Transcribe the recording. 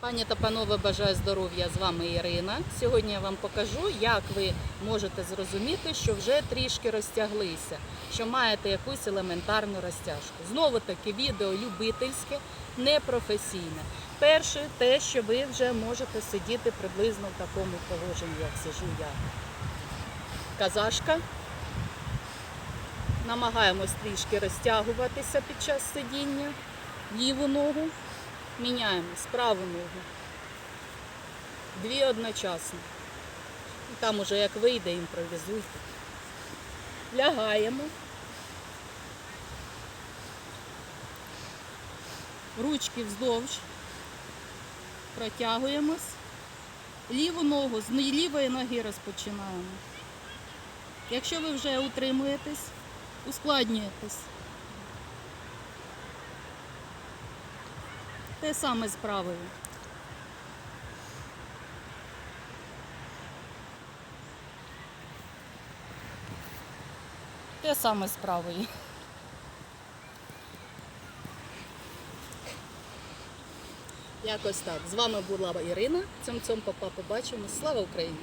Пані та панове, бажаю здоров'я. З вами Ірина. Сьогодні я вам покажу, як ви можете зрозуміти, що вже трішки розтяглися, що маєте якусь елементарну розтяжку. Знову таки відео любительське, непрофесійне. Перше, те, що ви вже можете сидіти приблизно в такому положенні, як сижу я. Казашка. Намагаємось трішки розтягуватися під час сидіння. Ліву ногу міняємо з праву ногу. Дві одночасно. І Там уже як вийде, імпровізуйте. Лягаємо. Ручки вздовж. Протягуємось. Ліву ногу з лівої ноги розпочинаємо. Якщо ви вже утримуєтесь, ускладнюєтесь. Те саме з правою. Те саме з правою. Якось так. З вами була Ірина. Цьом цьом папа побачимо. Слава Україні!